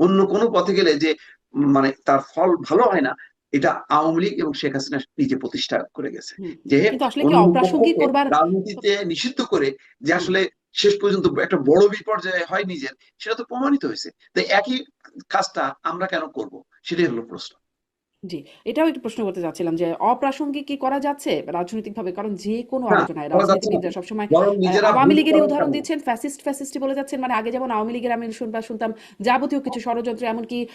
অন্য কোনো পথে গেলে যে মানে তার ফল ভালো হয় না এটা আওয়ামী লীগ এবং শেখ হাসিনা নিজে প্রতিষ্ঠা করে গেছে। যে রাজনীতিতে নিষিদ্ধ করে যে আসলে শেষ পর্যন্ত একটা বড় বিপর্যয় হয় নিজের সেটা তো প্রমাণিত হয়েছে। তাই একই কাজটা আমরা কেন করব? সেটাই হলো প্রশ্ন। জি এটাও একটু প্রশ্ন করতে চাচ্ছিলাম যে অপ্রাসঙ্গিক কি করা যাচ্ছে রাজনৈতিক ভাবে কারণ যে কোনো না, আলোচনায় করা যাচ্ছে না। রাজনীতিবিদরা সবসময় বরং আহ, নিজেরা আওয়ামী ভুল লীগেরই করার উদাহরণ কারণে। দিচ্ছেন ফ্যাসিস্ট ফ্যাসিস্ট বলে যাচ্ছেন মানে আগে যেমন আওয়ামী লীগের আমি শুনবা শুনতাম যাবতীয় কিছু ষড়যন্ত্র এমনকি আহ,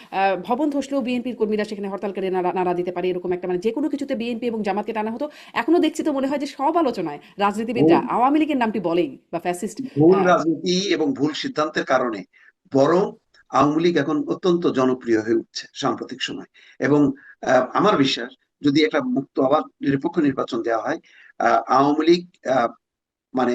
ভবন ধসলেও বিএনপির কর্মীরা সেখানে হরতাল করে নাড়া নাড়া দিতে পারে এরকম একটা মানে যে কোনো কিছুতে বিএনপি এবং জামাতকে টানা হতো এখনও দেখছি তো মনে হয় যে সব আলোচনায় রাজনীতিবিদরা ভুল। আওয়ামী লীগের নামটি বলেই বা ফ্যাসিস্ট ভুল আহ, রাজনীতি এবং ভুল সিদ্ধান্তের কারণে বরং আওয়ামী লীগ এখন অত্যন্ত জনপ্রিয় হয়ে উঠছে সাম্প্রতিক সময় এবং আমার বিশ্বাস যদি একটা মুক্ত আবার নিরপেক্ষ নির্বাচন দেওয়া হয় আওয়ামী লীগ মানে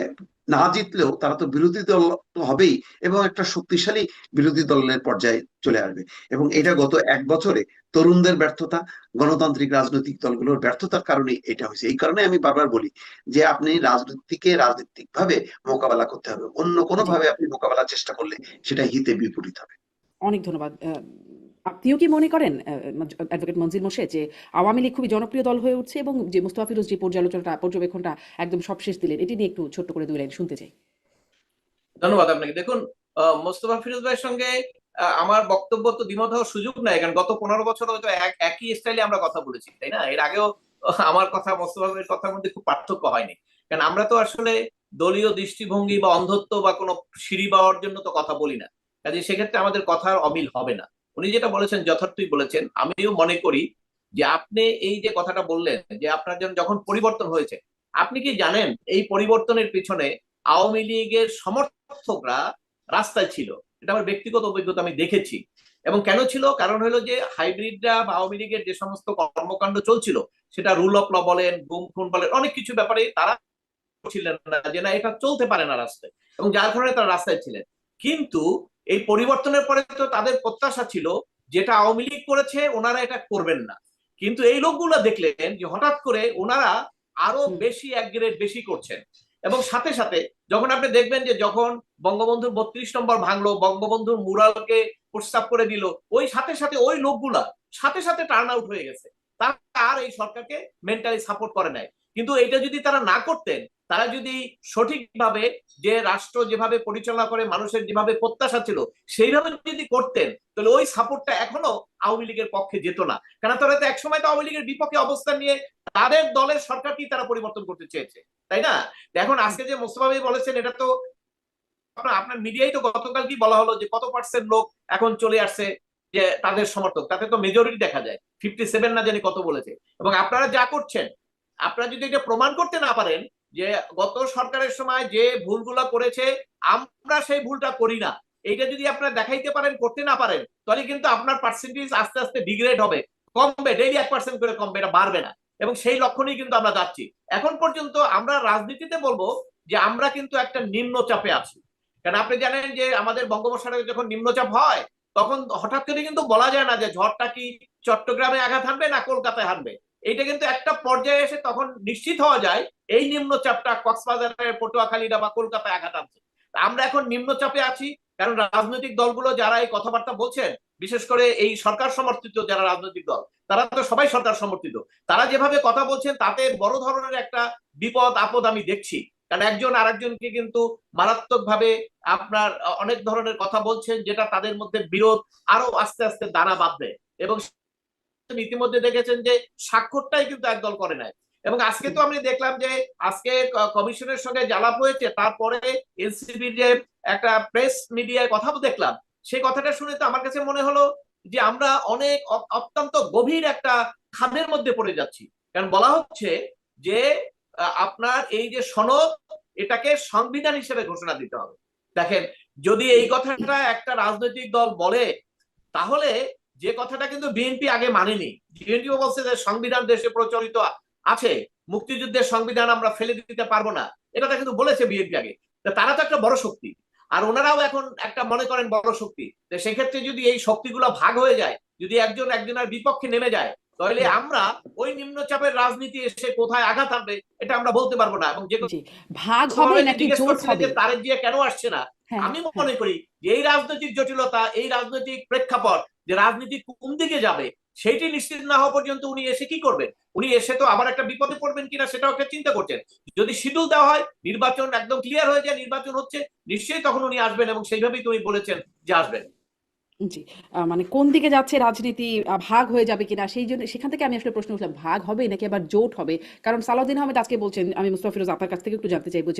না জিতলেও তারা তো বিরোধী দল তো হবেই এবং একটা শক্তিশালী বিরোধী দলের পর্যায়ে চলে আসবে। এবং এটা গত এক বছরে তরুণদের ব্যর্থতা, গণতান্ত্রিক রাজনৈতিক দলগুলোর ব্যর্থতার কারণে এটা হয়েছে। এই কারণে আমি বারবার বলি যে আপনি রাজনীতিকে রাজনৈতিক ভাবে মোকাবেলা করতে হবে। অন্য কোনো ভাবে আপনি মোকাবেলার চেষ্টা করলে সেটা হিতে বিপরীত হবে। অনেক ধন্যবাদ আপনিও কি মনে করেন অ্যাডভোকেট মঞ্জিল মোশে, যে আওয়ামী লীগ খুবই জনপ্রিয় দল হয়ে উঠছে এবং যে মুস্তফা ফিরোজ যে পর্যালোচনাটা, পর্যবেক্ষণটা একদম সবশেষ দিলেন, এটি নিয়ে একটু ছোট্ট করে দুই লাইন শুনতে চাই। ধন্যবাদ আপনাকে। দেখুন মোস্তফা ফিরোজ ভাইয়ের সঙ্গে আমার বক্তব্য তো দ্বিমত হওয়ার সুযোগ নাই, কারণ গত পনেরো বছর হয়তো এক- একই স্টাইলে আমরা কথা বলেছি, তাই না? এর আগেও আমার কথা, মোস্তফা ভাইয়ের কথার মধ্যে খুব পার্থক্য হয়নি। কারণ আমরা তো আসলে দলীয় দৃষ্টিভঙ্গি বা অন্ধত্ব বা কোনো সিঁড়ি পাওয়ার জন্য তো কথা বলি না। কাজে সেক্ষেত্রে আমাদের কথার অমিল হবে না। উনি যেটা বলেছেন যথার্থই বলেছেন, আমিও মনে করি যে আপনি এই যে কথাটা বললেন যে আপনার জন্য যখন পরিবর্তন হয়েছে, আপনি কি জানেন এই পরিবর্তনের পিছনে আওয়ামী লীগের সমর্থকরা রাস্তায় ছিল? এটা আমার ব্যক্তিগত অভিজ্ঞতা, আমি দেখেছি। এবং কেন ছিল? কারণ হলো যে হাইব্রিডরা বা আওয়ামী লীগের যে সমস্ত কর্মকাণ্ড চলছিল, সেটা রুল অফ ল বলেন, গুম খুন বলেন, অনেক কিছু ব্যাপারে তারা ছিলেন না যে না, এটা চলতে পারে না রাস্তায়। এবং যার কারণে তারা রাস্তায় ছিলেন। কিন্তু এই পরিবর্তনের পরে তো তাদের প্রত্যাশা ছিল যেটা আওয়ামী লীগ করেছে ওনারা এটা করবেন না। কিন্তু এই লোকগুলো দেখলেন যে হঠাৎ করে ওনারা আরও বেশি এক গ্রেড বেশি করছেন। এবং সাথে সাথে যখন আপনি দেখবেন যে যখন বঙ্গবন্ধুর বত্রিশ নম্বর ভাঙলো বঙ্গবন্ধুর মুরালকে প্রস্তাব করে দিল ওই সাথে সাথে ওই লোকগুলা সাথে সাথে টার্ন আউট হয়ে গেছে। তারা আর এই সরকারকে মেন্টালি সাপোর্ট করে নাই। কিন্তু এটা যদি তারা না করতেন তারা যদি সঠিকভাবে যে রাষ্ট্র যেভাবে পরিচালনা করে, মানুষের যেভাবে প্রত্যাশা ছিল, সেইভাবে যদি করতেন, তাহলে ওই সাপোর্টটা এখনও আওয়ামী লীগের পক্ষে যেত না। কারণ তারা তো একসময় তো আওয়ামী লীগের বিপক্ষে অবস্থান নিয়ে তাদের দলের সরকারকেই তারা পরিবর্তন করতে চেয়েছে? তাই না? এখন আজকে যে মোস্তফা ভাই বলেছেন, এটা তো আপনার আপনার মিডিয়ায় তো গতকাল কি বলা হলো যে কত পার্সেন্ট লোক এখন চলে আসছে যে তাদের সমর্থক? তাতে তো মেজরিটি দেখা যায়। ফিফটি সেভেন না জানি কত বলেছে। এবং আপনারা যা করছেন, আপনারা যদি এটা প্রমাণ করতে না পারেন যে গত সরকারের সময় যে ভুলগুলো করেছে, আমরা সেই ভুলটা করি না। এইটা যদি আপনারা দেখাইতে পারেন, করতে না পারেন, তাহলে কিন্তু আপনার পার্সেন্টেজ আস্তে আস্তে ডিগ্রেড হবে। কমবে ডেইলি এক পার্সেন্ট করে কমবে, এটা বাড়বে না। এবং সেই লক্ষণেই কিন্তু আমরা যাচ্ছি। এখন পর্যন্ত আমরা রাজনীতিতে বলব যে আমরা কিন্তু একটা নিম্নচাপে আছি। কারণ আপনি জানেন যে আমাদের বঙ্গোপসাগরে যখন নিম্নচাপ হয়, তখন হঠাৎ করে কিন্তু বলা যায় না যে ঝড়টা কি চট্টগ্রামে আঘাত হানবে না কলকাতায় হানবে? এইটা কিন্তু একটা পর্যায়ে এসে তখন নিশ্চিত হওয়া যায়, এই নিম্নচাপটা কক্সবাজারের পটুয়াখালীরা বা কলকাতায় আঘাত আনছে আমরা এখন নিম্নচাপে আছি, কারণ রাজনৈতিক দলগুলো যারা এই কথাবার্তা বলছেন, বিশেষ করে এই সরকার সমর্থিত যারা রাজনৈতিক দল, তারা তো সবাই সরকার সমর্থিত। তারা যেভাবে কথা বলছেন, তাতে বড় ধরনের একটা বিপদ, আপদ আমি দেখছি। কারণ একজন আরেকজনকে কিন্তু মারাত্মক ভাবে আপনার অনেক ধরনের কথা বলছেন, যেটা তাদের মধ্যে বিরোধ আরও আস্তে আস্তে দানা বাঁধবে। এবং ইতিমধ্যে দেখেছেন যে স্বাক্ষরটাই কিন্তু একদল করে নাই। এবং আজকে তো আমি দেখলাম যে আজকে কমিশনের সঙ্গে জ্বালাপ হয়েছে, তারপরে এনসিবির যে একটা প্রেস মিডিয়ায় কথা দেখলাম। সেই কথাটা শুনে তো আমার কাছে মনে হলো যে আমরা অনেক অত্যন্ত গভীর একটা খাদের মধ্যে পড়ে যাচ্ছি। কারণ বলা হচ্ছে যে আপনার এই যে সনদ, এটাকে সংবিধান হিসেবে ঘোষণা দিতে হবে। দেখেন, যদি এই কথাটা একটা রাজনৈতিক দল বলে, তাহলে যে কথাটা কিন্তু বিএনপি আগে মানেনি। বিএনপিও বলছে যে সংবিধান দেশে প্রচলিত আছে, মুক্তিযুদ্ধের সংবিধান আমরা ফেলে দিতে পারব না। এটা কিন্তু বলেছে বিএনপি আগে। তারা তো একটা বড় শক্তি। আর ওনারাও এখন একটা মনে করেন বড় শক্তি। সেক্ষেত্রে যদি এই শক্তিগুলো ভাগ হয়ে যায় যদি একজন একজনের বিপক্ষে নেমে যায় তাহলে আমরা ওই নিম্নচাপের রাজনীতি এসে কোথায় আঘাত আনবে এটা আমরা বলতে পারব না। এবং যে ভাগ হবে নাকি জিজ্ঞেস জোট হবে? তারেক জিয়া কেন আসছে না? হ্যাঁ আমি হ্যাঁ। মনে করি যে এই রাজনৈতিক জটিলতা এই রাজনৈতিক প্রেক্ষাপট যে রাজনীতি কোন দিকে যাবে সেইটি নিশ্চিত না হওয়া পর্যন্ত উনি এসে কি করবেন? উনি এসে তো আবার একটা বিপদে পড়বেন কিনা সেটাও একটা চিন্তা করছেন। যদি শিডিউল দেওয়া হয় নির্বাচন একদম ক্লিয়ার হয়ে যায় নির্বাচন হচ্ছে নিশ্চয়ই তখন উনি আসবেন এবং সেইভাবেই তুমি বলেছেন যে আসবেন। জি। মানে কোন দিকে যাচ্ছে রাজনীতি ভাগ হয়ে যাবে কিনা, সেই জন্য সেখান থেকে আমি আসলে প্রশ্ন উঠলাম, ভাগ হবে নাকি আবার জোট হবে? কারণ সালাউদ্দিন আহমেদ আজকে বলছেন, আমি মুস্তাফিরুজ আপনার কাছ থেকে একটু জানতে চাইব যে